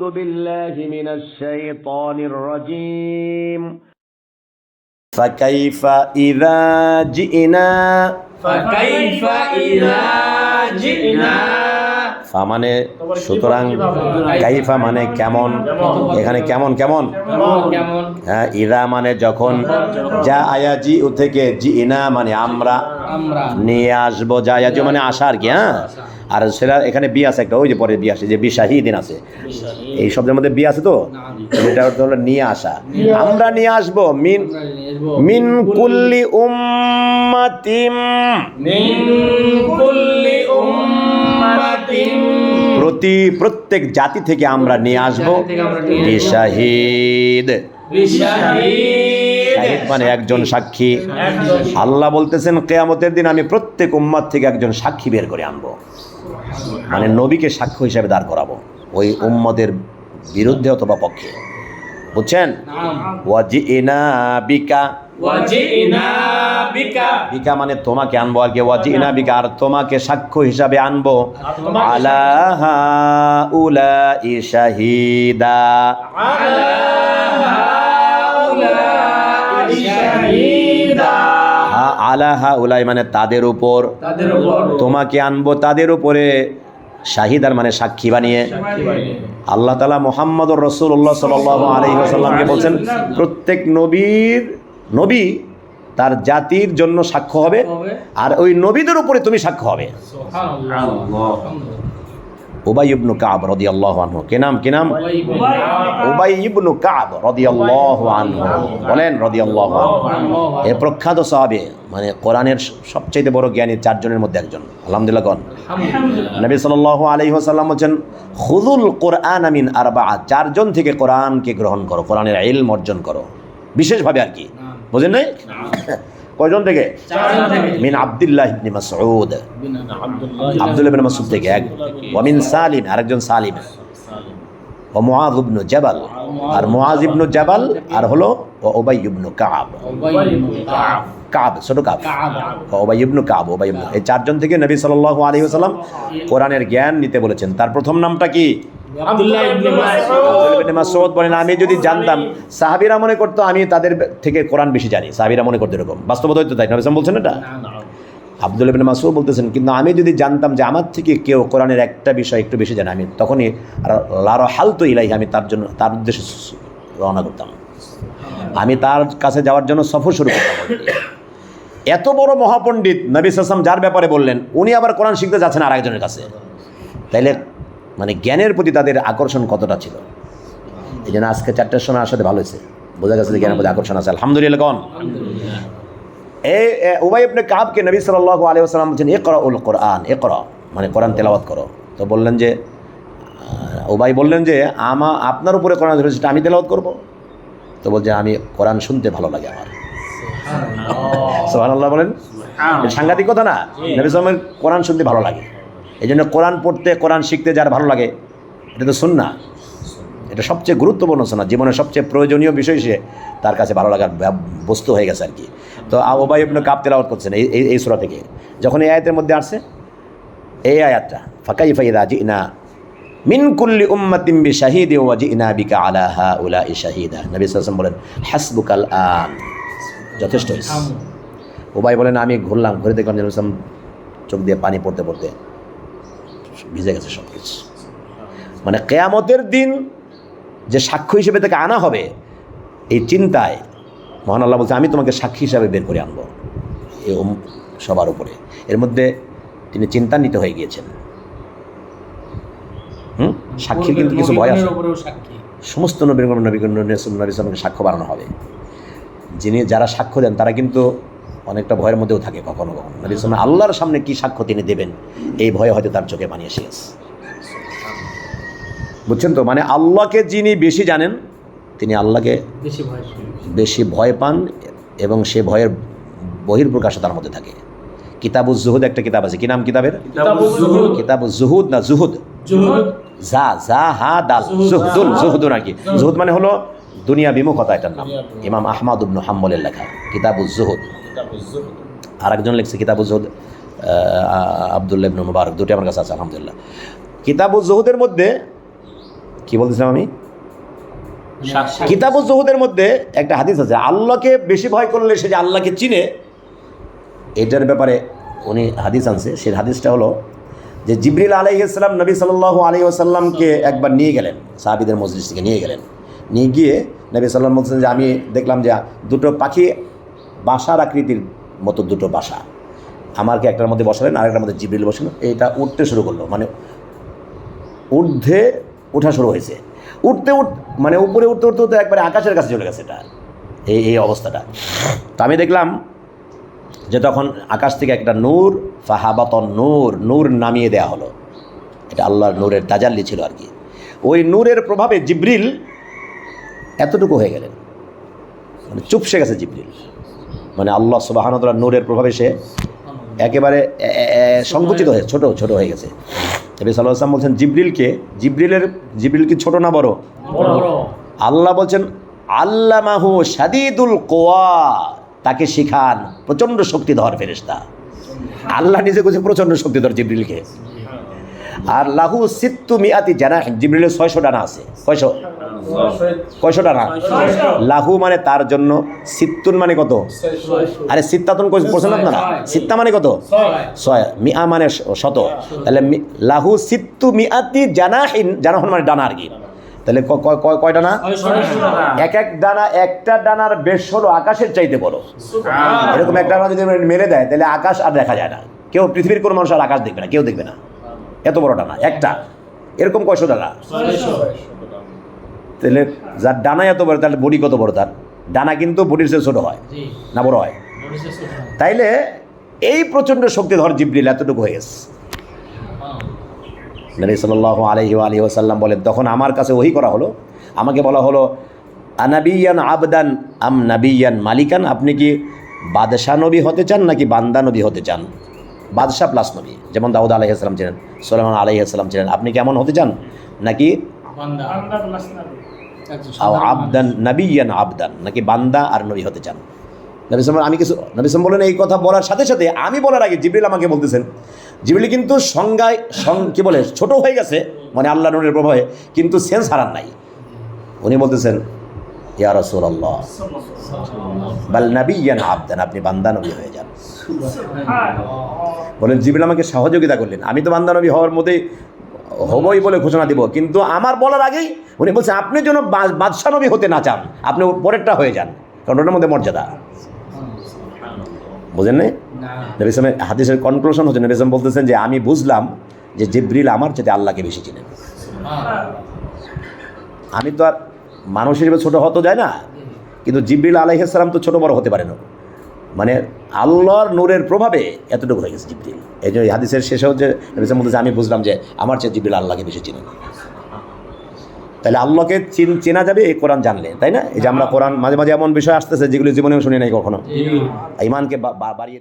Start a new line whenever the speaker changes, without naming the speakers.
أعوذ بالله من الشيطان الرجيم. فكيف إذا جئنا؟
فكيف إذا جئنا؟
মানে সুতরাং কাইফা মানে কেমন? এখানে কেমন কেমন? হ্যাঁ ইদা মানে যখন যা আয়াজি ও থেকে জি ইনা মানে আমরা নিয়ে আসব যা আয়াজি মানে আসা আর কি হ্যাঁ? আর সেটা এখানে বি আছে একটা ওই যে পরে বি আসে যে শাহিদিন আছে। এই শব্দের মধ্যে বি আছে তো? এটা অর্থ হলো নিয়ে আসা। আমরা নিয়ে আসব মিন মিন কুল্লি উম্মাতিম।
মিন কুল্লি উম্মাতিন
প্রতি প্রত্যেক জাতি থেকে আমরা নিয়ে আসব শাহিদ শাহিদ মানে একজন সাক্ষী।
একজন
আল্লাহ বলতেছেন কেয়ামতের দিন আমি প্রত্যেক উম্মাদ থেকে একজন সাক্ষী বের করে আনব। মানে নবীকে সাক্ষ্য হিসাবে দাঁড় করাবো ওই উম্মদের বিরুদ্ধে অথবা পক্ষে। বুঝছেন? ওয়াজি এনা বিকা
বিকা।
মানে তোমাকে আনব আর কি? ওয়াজি ইনা বিকা। আর তোমাকে সাক্ষ্য হিসাবে আনব। আলাহা উলা শাহিদা।
আলা হাউলাই শাহিদা।
হা আলাহা উলাই মানে তাদের উপর। তোমাকে আনব তাদের উপরে শাহিদার মানে সাক্ষী বানিয়ে। আল্লাহ তালা মোহাম্মদ রসুল্লাহ সাল আলী আসাল্লামকে বলছেন প্রত্যেক নবীর নবী তার জাতির জন্য সাক্ষ্য হবে আর ওই নবীদের উপরে তুমি সাক্ষ্য হবে। ইবনু কাব রদি আল্লাহ আনহু। কে নাম কে নাম? ইবনু কাব। রদি আল্লাহ আনহু। বলেন রদি আল্লাহ এ প্রখ্যাত সাহাবে মানে কোরআনের সবচাইতে বড় জ্ঞানী চারজনের মধ্যে একজন। আলহামদুলিল্লাহ কন? নবী সাল্লাল্লাহু আলাইহি ওয়াসাল্লাম বলছেন খুদুল কোরআন আমিন আরবা চারজন থেকে কোরআনকে গ্রহণ করো কোরআনের ইলম অর্জন করো। বিশেষভাবে আর কি। বুঝেন নাই? কয়জন থেকে? মিন আব্দুল্লাহ ইবনে মাসউদ। আব্দুল্লাহ ইবনে মাসউদ। থেকে এক। ওয়া মিন সালিম আরেকজন সালিম। ও মুআজ ইবনে জাবাল। আর মুআজ ইবনে জাবাল আর হলো ও উবাই ইবনে কাব। কাব। ছোট কাব। ওবাই ইবনু কাব ওবাই ইবনু এই চারজন থেকে নবী সাল্লাল্লাহু আলাইহি ওয়াসাল্লাম কোরআনের জ্ঞান নিতে বলেছেন। তার প্রথম নামটা কি?
আব্দুল্লাহ ইবনে মাসউদ।
আব্দুল ইবনে মাসউদ বলেন আমি যদি জানতাম সাহাবীরা মনে করতো আমি তাদের থেকে কোরআন বেশি জানি। সাহাবীরা মনে করতো এরকম। বাস্তবতা হয়তো তাই। নবী সাল্লাম বলছেন এটা? আব্দুল ইবনে মাসউদ বলতেছেন কিন্তু আমি যদি জানতাম যে আমার থেকে কেউ কোরআনের একটা বিষয় একটু বেশি জানে আমি তখনই আর লারো হাল তো ইলাই আমি তার জন্য তার উদ্দেশ্যে রওনা করতাম। আমি তার কাছে যাওয়ার জন্য সফর শুরু করতাম। এত বড় মহাপণ্ডিত নবী সাসম যার ব্যাপারে বললেন উনি আবার কোরআন শিখতে যাচ্ছেন আর একজনের কাছে। তাইলে মানে জ্ঞানের প্রতি তাদের আকর্ষণ কতটা ছিল? এই জন্য আজকে চারটার সময় আসাতে ভালো হয়েছে। বোঝা গেছে যে জ্ঞানের প্রতি আকর্ষণ আছে। আলহামদুলিল্লাহ কন? এই উবাই আপনি কাবকে নবী সাল্লাল্লাহু আলাইহি ওয়াসাল্লাম বলছেন এ করা উল কোরআন এ করা মানে কোরআন তেলাওয়াত করো। তো বললেন যে উবাই বললেন যে আমা আপনার উপরে কোরআন ধরেছে সেটা আমি তেলাওয়াত করব? তো বলছে আমি কোরআন শুনতে ভালো লাগে আমার। সোহান আল্লাহ বলেন। সাংঘাতিক কথা না? নবী সালামের কোরআন শুনতে ভালো লাগে। এই জন্য কোরআন পড়তে কোরআন শিখতে যার ভালো লাগে এটা তো শুন না এটা সবচেয়ে গুরুত্বপূর্ণ শোনা জীবনের সবচেয়ে প্রয়োজনীয় বিষয় সে তার কাছে ভালো লাগার বস্তু হয়ে গেছে আর কি। তো ওবাই ইবনে কাপ তেলাওয়াত করছেন এই এই- সুরা থেকে। যখন এই আয়াতের মধ্যে আসছে এই আয়াতটা ফাঁকাই ফাইদা জি না মিন কুল্লি উম্মাতিম বি শাহিদি ওয়া জিনা বিকা আলা হাউলা শাহিদা। নবী ওয়াসাল্লাম বলেন হাসবুকাল আন যথেষ্ট ওবাই বলেন আমি ঘুরলাম ঘুরে দেখলাম যে নবী সাল্লাম চোখ দিয়ে পানি পড়তে পড়তে। ভিজে গেছে সব কিছু মানে কেয়ামতের দিন যে সাক্ষ্য হিসেবে তাকে আনা হবে এই চিন্তায় মহান আল্লাহ বলছে আমি তোমাকে সাক্ষী হিসাবে বের করে আনব এই সবার উপরে। এর মধ্যে তিনি চিন্তান্বিত হয়ে গিয়েছেন। হুম? সাক্ষীর কিন্তু কিছু ভয় আছে। সমস্ত নবীর নবী নবী সাক্ষ্য বাড়ানো হবে। যিনি যারা সাক্ষ্য দেন তারা কিন্তু অনেকটা ভয়ের মধ্যেও থাকে কখনো কখনো। নবী সালাম আল্লাহর সামনে কি সাক্ষ্য তিনি দেবেন এই ভয়ে হয়তো তার চোখে পানি এসে গেছে। বুঝছেন তো? মানে আল্লাহকে যিনি বেশি জানেন তিনি আল্লাহকে
বেশি ভয়
পান। এবং সে ভয়ের বহির্প্রকাশ তার মধ্যে থাকে। কিতাবুজ জুহুদ একটা কিতাব আছে। কি নাম কিতাবের?
কিতাবুজ জুহুদ।
জুহুদ না জুহুদ?
জুহুদ।
জা জা হা দাল। জুহদুল জুহদুন নাকি? জুহুদ মানে হলো দুনিয়া বিমুখতা এটার নাম। ইমাম আহমদ ইবনু হাম্বলের লেখা কিতাবুজ জুহুদ আর একজন লিখছে কিতাবুজ জুহুদ আবদুল্লাহ ইবনু মুবারক। দুটো আমার কাছে আছে আলহামদুলিল্লাহ। কিতাবুজ জুহুদের মধ্যে কি বলতেছিলাম আমি?
সাক্ষী
কিতাব জহুদের মধ্যে একটা হাদিস আছে আল্লাহকে বেশি ভয় করলে সে যে আল্লাহকে চিনে এটার ব্যাপারে উনি হাদিস আনছে। সেই হাদিসটা হলো যে জিবরিল আলাই ইসলাম নবী সাল আলী আসাল্লামকে একবার নিয়ে গেলেন সাহাবিদের মসজিদ থেকে নিয়ে গেলেন। নিয়ে গিয়ে নবী সাল্লাম বলছেন যে আমি দেখলাম যে দুটো পাখি বাসার আকৃতির মতো দুটো বাসা। আমাকে একটার মধ্যে বসালেন, আরেকটার মধ্যে জিবরিল বসালেন? এটা উঠতে শুরু করল মানে ঊর্ধ্বে ওঠা শুরু হয়েছে। উঠতে উঠ মানে উপরে উঠতে উঠতে উঠতে একবারে আকাশের কাছে চলে গেছে এটা। এই এই অবস্থাটা। তো আমি দেখলাম যে তখন আকাশ থেকে একটা নূর ফাহাবাতন নূর নূর নামিয়ে দেওয়া হলো। এটা আল্লাহর নূরের তাজাল্লি ছিল আর কি। ওই নূরের প্রভাবে জিব্রিল এতটুকু হয়ে গেলেন। মানে চুপ চুপসে গেছে জিব্রিল। মানে আল্লাহ সুবাহানতলার নূরের প্রভাবে সে একেবারে সংকুচিত হয়ে ছোট ছোট হয়ে গেছে। নবী সাল্লাহ আসলাম বলছেন জিব্রিলকে জিব্রিলের জিব্রিল কি ছোট না বড়? আল্লাহ বলছেন আল্লামাহু সাদিদুল কোয়া তাকে শিখান প্রচণ্ড শক্তিধর ফেরেশতা। আল্লাহ নিজে বলছে প্রচণ্ড শক্তিধর জিব্রিলকে। আর লাহু সিত্তু মিয়াতি জানা জিব্রিলের ছয়শো ডানা আছে। কয়শো কয়শো ডানা। লাহু মানে তার জন্য সিত্তুন মানে কত? আরে সিত্তাতুন বলছেন আপনারা? সিত্তা মানে কত? ছয়। মিয়া মানে শত। তাহলে লাহু সিত্তু মিয়াতি জানাহিন জানাহন মানে ডানা আর কি। তাহলে কয় ডানা? এক এক ডানা একটা ডানার বেশ হলো আকাশের চাইতে বড়। এরকম একটা ডানা যদি মেরে দেয় তাহলে আকাশ আর দেখা যায় না। কেউ পৃথিবীর কোনো মানুষ আর আকাশ দেখবে না কেউ দেখবে না। এত বড় ডানা একটা। এরকম কয়শো ডানা? তাহলে যার ডানা এত বড় তাহলে বডি কত বড় তার? ডানা কিন্তু বডির চেয়ে ছোটো হয় না বড় হয়? তাইলে এই প্রচণ্ড শক্তিধর জিব্রিল এতটুকু হয়ে গেছে। নবী সাল্লাহ আলহি আলহি ওসাল্লাম বলেন তখন আমার কাছে ওহি করা হলো। আমাকে বলা হলো আনাবিয়ান আবদান আম নাবিয়ান মালিকান? আপনি কি বাদশাহ নবী হতে চান নাকি বান্দা নবী হতে চান? বাদশাহ প্লাস নবী। যেমন দাউদ আলাহি আসসালাম ছিলেন সোলেমান আলাহি আসসালাম ছিলেন। আপনি কেমন হতে চান? নাকি আবদান নাবিয়ান আবদান। নাকি বান্দা আর নবী হতে চান? নবী সালাম আমি কিছু নবী সালাম বলেন এই কথা বলার সাথে সাথে আমি বলার আগে জিবরিল আমাকে বলতেছেন। জিবরিল কিন্তু সংজ্ঞায় সং কি বলে? ছোট হয়ে গেছে মানে আল্লাহ নূরের প্রভাবে কিন্তু সেন্স হারান নাই। উনি বলতেছেন ইয়া বাল আবদান। আপনি বান্দা নবী হয়ে যান। বলেন জিবরিল আমাকে সহযোগিতা করলেন। আমি তো বান্দানবী হওয়ার মধ্যে হবই বলে ঘোষণা দিব। কিন্তু আমার বলার আগেই উনি বলছেন আপনি যেন বা- বাদশাহ নবী হতে না চান আপনি পরেরটা হয়ে যান। কারণ ওটার মধ্যে মর্যাদা। বুঝেন নাই? নবী ইসলামের হাদিসের কনক্লুশন হচ্ছে নবী ইসলাম বলতেছেন যে আমি বুঝলাম যে জিব্রিল আমার চেয়ে আল্লাহকে বেশি চিনেন। আমি তো আর মানুষ হিসেবে ছোটো হতো যায় না। কিন্তু জিব্রিল আলাইসালাম তো ছোটো বড় হতে পারে না। মানে আল্লাহর নূরের প্রভাবে এতটুকু হয়ে গেছে জিব্রিল। এই জন্য হাদিসের শেষে হচ্ছে মধ্যে আমি বুঝলাম যে আমার চেয়ে জিব্রিল আল্লাহকে বেশি চিনে তাহলে আল্লাহকে চিন চেনা যাবে এই কোরআন জানলে তাই না? এই যে আমরা কোরআন মাঝে মাঝে এমন বিষয় আসতেছে যেগুলো জীবনেও শুনি নাই কখনো। ইমানকে বাড়িয়ে